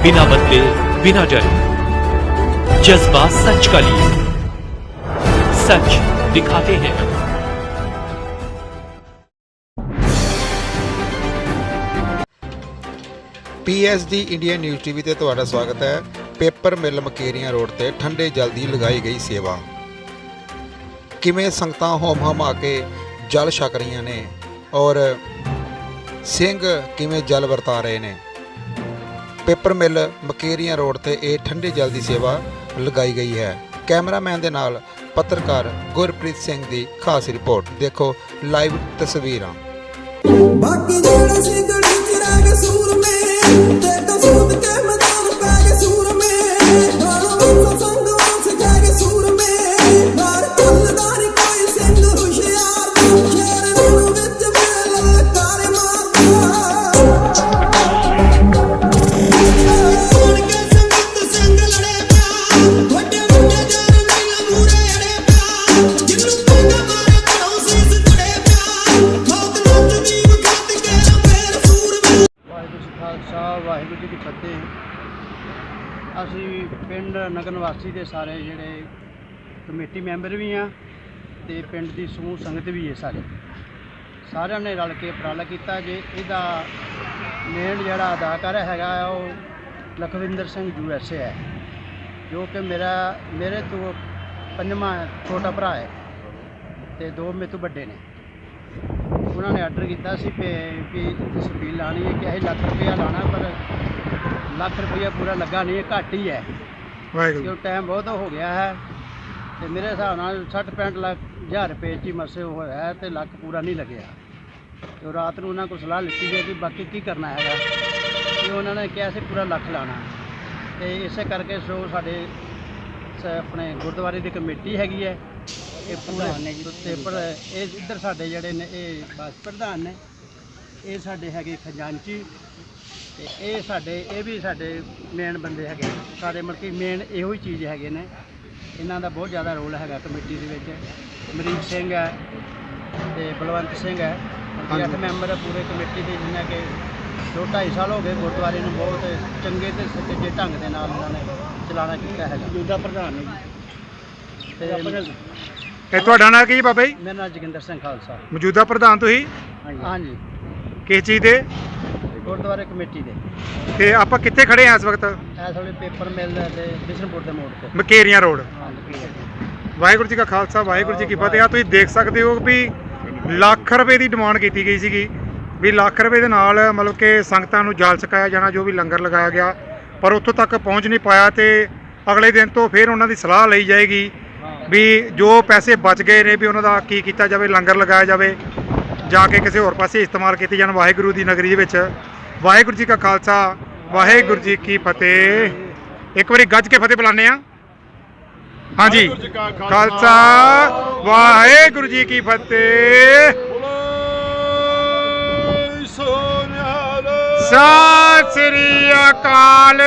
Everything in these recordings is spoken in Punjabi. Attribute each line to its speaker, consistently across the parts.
Speaker 1: बिना बदले बिना डरे जज्बा सच का लिए सच दिखाते हैं
Speaker 2: ਪੀਐਸਡੀ ਇੰਡੀਆ ਨਿਊਜ਼ ਟੀਵੀ ਤੇ ਤੁਹਾਡਾ ਸਵਾਗਤ ਹੈ ਪੇਪਰ ਮਿਲ ਮਕੇਰੀਆਂ ਰੋਡ ਤੇ ਠੰਡੇ ਜਲ ਦੀ ਲਗਾਈ ਗਈ ਸੇਵਾ ਕਿਵੇਂ ਸੰਗਤਾਂ ਹੋਮ ਹਮਾ ਕੇ ਜਲ ਛਕ ਰਹੀਆਂ ਨੇ ਔਰ ਸਿੰਘ ਕਿਵੇਂ ਜਲ ਵਰਤਾ ਰਹੇ ਨੇ ਪੇਪਰ ਮਿਲ ਮਕੇਰੀਆਂ ਰੋਡ ਤੇ ਇਹ ਠੰਡੇ ਜਲ ਦੀ ਸੇਵਾ ਲਗਾਈ ਗਈ ਹੈ। ਕੈਮਰਾਮੈਨ ਦੇ ਨਾਲ ਪੱਤਰਕਾਰ ਗੁਰਪ੍ਰੀਤ ਸਿੰਘ ਦੀ ਖਾਸ ਰਿਪੋਰਟ। ਦੇਖੋ ਲਾਈਵ ਤਸਵੀਰਾਂ।
Speaker 3: ਬਾਕੀ ਜਿਹੜਾ ਸੀ ਗੜੀ ਚ ਰਹਿ ਗਏ ਤੇ ਕਸੂਤ ਕੇ
Speaker 4: ਵਾਹਿਗੁਰੂ ਅਸੀਂ ਪਿੰਡ ਨਗਰ ਨਿਵਾਸੀ ਦੇ ਸਾਰੇ ਜਿਹੜੇ ਕਮੇਟੀ ਮੈਂਬਰ ਵੀ ਆ ਤੇ ਪਿੰਡ ਦੀ ਸਮੂਹ ਸੰਗਤ ਵੀ ਹੈ ਸਾਰੇ। ਸਾਰਿਆਂ ਨੇ ਰਲ ਕੇ ਉਪਰਾਲਾ ਕੀਤਾ ਜੇ। ਇਹਦਾ ਮੇਨ ਜਿਹੜਾ ਅਦਾਕਾਰ ਹੈਗਾ ਉਹ Lakhwinder Singh U S A ਹੈ, ਜੋ ਕਿ ਮੇਰਾ, ਮੇਰੇ ਤੋਂ ਪੰਜਵਾਂ ਛੋਟਾ ਭਰਾ ਹੈ ਤੇ ਦੋ ਮੇਰੇ ਤੋਂ ਵੱਡੇ ਨੇ। ਉਹਨਾਂ ਨੇ ਆਰਡਰ ਕੀਤਾ ਸੀ ਕਿ ਵੀ ਇੱਥੇ ਸਪੀਲ ਲਾਣੀ ਹੈ ਕਿ ਅਸੀਂ ਲੱਖ ਰੁਪਇਆ ਲਾਣਾ ਪਰ ਲੱਖ ਰੁਪਇਆ ਪੂਰਾ ਲੱਗਾ ਨਹੀਂ ਹੈ ਘੱਟ ਹੀ ਹੈ।
Speaker 2: ਵਾਹਿਗੁਰੂ।
Speaker 4: ਕਿਉਂ ਟਾਈਮ ਬਹੁਤ ਹੋ ਗਿਆ ਹੈ ਤੇ ਮੇਰੇ ਹਿਸਾਬ ਨਾਲ 60 65 ਲੱਖ ਹਜ਼ਾਰ ਰੁਪਏ 'ਚ ਹੀ ਮਸੇ ਹੋਇਆ ਹੈ ਤੇ ਲੱਖ ਪੂਰਾ ਨਹੀਂ ਲੱਗਿਆ। ਤੇ ਉਹ ਰਾਤ ਨੂੰ ਉਹਨਾਂ ਕੋਲ ਸਲਾਹ ਲਿੱਤੀ ਗਈ ਕਿ ਬਾਕੀ ਕੀ ਕਰਨਾ ਹੈਗਾ। ਤੇ ਉਹਨਾਂ ਨੇ ਕਿਹਾ ਸੀ ਪੂਰਾ ਲੱਖ ਲਾਣਾ ਤੇ ਇਸੇ ਕਰਕੇ ਸੋ ਸਾਡੇ ਸ- ਆਪਣੇ ਗੁਰਦੁਆਰੇ ਦੀ ਕਮੇਟੀ ਹੈਗੀ ਹੈ। ਇਹ ਪੂਰੇ ਤੇ ਪਰ ਇਹ ਇੱਧਰ ਸਾਡੇ ਜਿਹੜੇ ਨੇ ਇਹ ਬਸ ਪ੍ਰਧਾਨ ਨੇ। ਇਹ ਸਾਡੇ ਹੈਗੇ ਖਜ਼ਾਨਚੀ। ਤੇ ਇਹ ਸਾਡੇ ਇਹ ਵੀ ਸਾਡੇ ਮੇਨ ਬੰਦੇ ਹੈਗੇ ਨੇ। ਸਾਡੇ ਮਤਲਬ ਕਿ ਮੇਨ ਇਹੋ ਹੀ ਚੀਜ਼ ਹੈਗੇ ਨੇ। ਇਹਨਾਂ ਦਾ ਬਹੁਤ ਜ਼ਿਆਦਾ ਰੋਲ ਹੈਗਾ ਕਮੇਟੀ ਦੇ ਵਿੱਚ। ਮਰੀਕ ਸਿੰਘ ਹੈ ਤੇ ਬਲਵੰਤ ਸਿੰਘ ਹੈ। ਇਹ ਅੱਠ ਮੈਂਬਰ ਹੈ ਪੂਰੇ ਕਮੇਟੀ ਦੇ ਜਿਨ੍ਹਾਂ ਕਿ ਦੋ ਢਾਈ ਸਾਲ ਹੋ ਗਏ ਗੁਰਦੁਆਰੇ ਨੂੰ ਬਹੁਤ ਚੰਗੇ ਤੇ ਸੁਚੱਜੇ ਢੰਗ ਦੇ ਨਾਲ ਉਹਨਾਂ ਨੇ ਚਲਾਣਾ ਕੀਤਾ ਹੈਗਾ। ਮੌਜੂਦਾ ਪ੍ਰਧਾਨ ਨੇ ਤੇ
Speaker 5: ਇਹ ਤੁਹਾਡਾ ਨਾਂ ਕੀ ਬਾਬਾ ਜੀ?
Speaker 4: ਮੇਰਾ ਨਾਮ ਜੋਗਿੰਦਰ ਸਿੰਘ ਖਾਲਸਾ।
Speaker 5: ਮੌਜੂਦਾ ਪ੍ਰਧਾਨ ਤੁਸੀਂ?
Speaker 4: ਹਾਂਜੀ।
Speaker 5: ਕਿਸ ਚੀਜ਼ ਦੇ?
Speaker 4: ਗੁਰਦੁਆਰੇ ਕਮੇਟੀ ਦੇ।
Speaker 5: ਤੇ ਆਪਾਂ ਕਿੱਥੇ ਖੜੇ ਆ ਇਸ ਵਕਤ?
Speaker 4: ਇਸ ਵੇਲੇ ਪੇਪਰ ਮਿਲ ਤੇ ਬਿਸ਼ਨਪੁਰ ਦੇ ਮੋੜ ਤੇ।
Speaker 5: ਮਕੇਰੀਆਂ ਰੋਡ। ਵਾਹਿਗੁਰੂ ਜੀ ਕਾ ਖਾਲਸਾ ਵਾਹਿਗੁਰੂ ਜੀ ਕੀ ਫਤਿਹ। ਆ ਤੁਸੀਂ ਦੇਖ ਸਕਦੇ ਹੋ ਵੀ ਲੱਖ ਰੁਪਏ ਦੀ ਡਿਮਾਂਡ ਕੀਤੀ ਗਈ ਸੀਗੀ ਵੀ ਲੱਖ ਰੁਪਏ ਦੇ ਨਾਲ ਮਤਲਬ ਕਿ ਸੰਗਤਾਂ ਨੂੰ ਜਾਲ ਛਕਾਇਆ ਜਾਣਾ ਜੋ ਵੀ ਲੰਗਰ ਲਗਾਇਆ ਗਿਆ ਪਰ ਉੱਥੋਂ ਤੱਕ ਪਹੁੰਚ ਨਹੀਂ ਪਾਇਆ ਤੇ ਅਗਲੇ ਦਿਨ ਤੋਂ ਫਿਰ ਉਹਨਾਂ ਦੀ ਸਲਾਹ ਲਈ ਜਾਏਗੀ ਵੀ ਜੋ ਪੈਸੇ ਬਚ ਗਏ ਨੇ ਵੀ ਉਹਨਾਂ ਦਾ ਕੀ ਕੀਤਾ ਜਾਵੇ ਲੰਗਰ ਲਗਾਇਆ ਜਾਵੇ। ਜਾ ਕੇ ਕਿਸੇ ਹੋਰ ਪਾਸੇ ਇਸਤੇਮਾਲ ਕੀਤੇ ਜਾਣ। ਵਾਹਿਗੁਰੂ ਦੀ ਨਗਰੀ ਦੇ ਵਿੱਚ ਵਾਹਿਗੁਰੂ ਜੀ ਕਾ ਖਾਲਸਾ ਵਾਹਿਗੁਰੂ ਜੀ ਕੀ ਫਤਿਹ। ਇੱਕ ਵਾਰੀ ਗੱਜ ਕੇ ਫਤਿਹ ਬੁਲਾਉਂਦੇ ਆ ਹਾਂਜੀ। ਖਾਲਸਾ। ਵਾਹਿਗੁਰੂ ਜੀ ਕੀ ਫਤਿਹ। ਸਤਿ ਸ੍ਰੀ ਅਕਾਲ।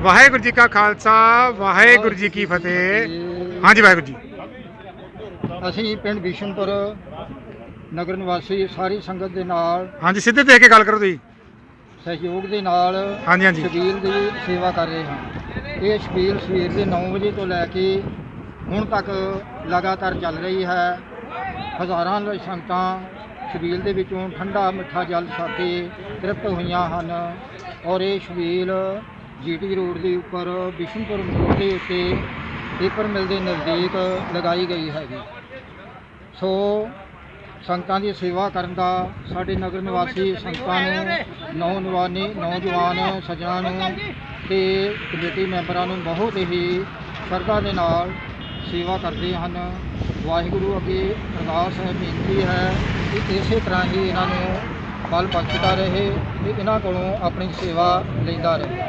Speaker 5: ਵਾਹਿਗੁਰੂ ਜੀ ਕਾ ਖਾਲਸਾ ਵਾਹਿਗੁਰੂ ਜੀ ਕੀ ਫਤਿਹ। ਹਾਂਜੀ ਵਾਹਿਗੁਰੂ ਜੀ।
Speaker 6: ਅਸੀਂ ਪਿੰਡ ਬਿਸ਼ਨਪੁਰ ਨਗਰ ਨਿਵਾਸੀ ਸਾਰੀ ਸੰਗਤ ਦੇ ਨਾਲ
Speaker 5: ਹਾਂਜੀ ਸਿੱਧੇ ਦੇਖ ਕੇ ਗੱਲ ਕਰੋ ਤੁਸੀਂ।
Speaker 6: ਸਹਿਯੋਗ ਦੇ ਨਾਲ
Speaker 5: ਹਾਂਜੀ ਹਾਂਜੀ।
Speaker 6: ਛਬੀਲ ਦੀ ਸੇਵਾ ਕਰ ਰਹੇ ਹਾਂ। ਇਹ ਛਬੀਲ ਸਵੇਰ ਦੇ 9 ਵਜੇ ਤੋਂ ਲੈ ਕੇ ਹੁਣ ਤੱਕ ਲਗਾਤਾਰ ਚੱਲ ਰਹੀ ਹੈ। ਹਜ਼ਾਰਾਂ ਸੰਗਤਾਂ ਛਬੀਲ ਦੇ ਵਿੱਚੋਂ ਠੰਡਾ ਮਿੱਠਾ ਜਲ ਛਕ ਕੇ ਤ੍ਰਿਪਤ ਹੋਈਆਂ ਹਨ ਔਰ ਇਹ ਛਬੀਲ ਜੀਟੀ ਰੋਡ ਦੇ ਉੱਪਰ ਬਿਸ਼ਨਪੁਰ ਮੋੜ ਦੇ ਉੱਤੇ ਪੇਪਰ ਮਿਲ ਦੇ ਨਜ਼ਦੀਕ ਲਗਾਈ ਗਈ ਹੈਗੀ। ਸੋ ਸੰਗਤਾਂ ਦੀ ਸੇਵਾ ਕਰਨ ਦਾ ਸਾਡੇ ਨਗਰ ਨਿਵਾਸੀ ਸੰਗਤਾਂ ਨੂੰ, ਨੌਜਵਾਨੀ, ਨੌਜਵਾਨ ਸੱਜਣਾਂ ਨੂੰ ਤੇ ਕਮੇਟੀ ਮੈਂਬਰਾਂ ਨੂੰ ਬਹੁਤ ਹੀ ਸ਼ਰਧਾ ਦੇ ਨਾਲ ਸੇਵਾ ਕਰਦੇ ਹਨ। ਵਾਹਿਗੁਰੂ ਅੱਗੇ ਅਰਦਾਸ ਹੈ, ਬੇਨਤੀ ਹੈ ਕਿ ਇਸੇ ਤਰ੍ਹਾਂ ਹੀ ਇਹਨਾਂ ਨੂੰ ਬਲ ਬਖਸ਼ਦਾ ਰਹੇ ਤੇ ਇਹਨਾਂ ਕੋਲੋਂ ਆਪਣੀ ਸੇਵਾ ਲੈਂਦਾ ਰਹੇ।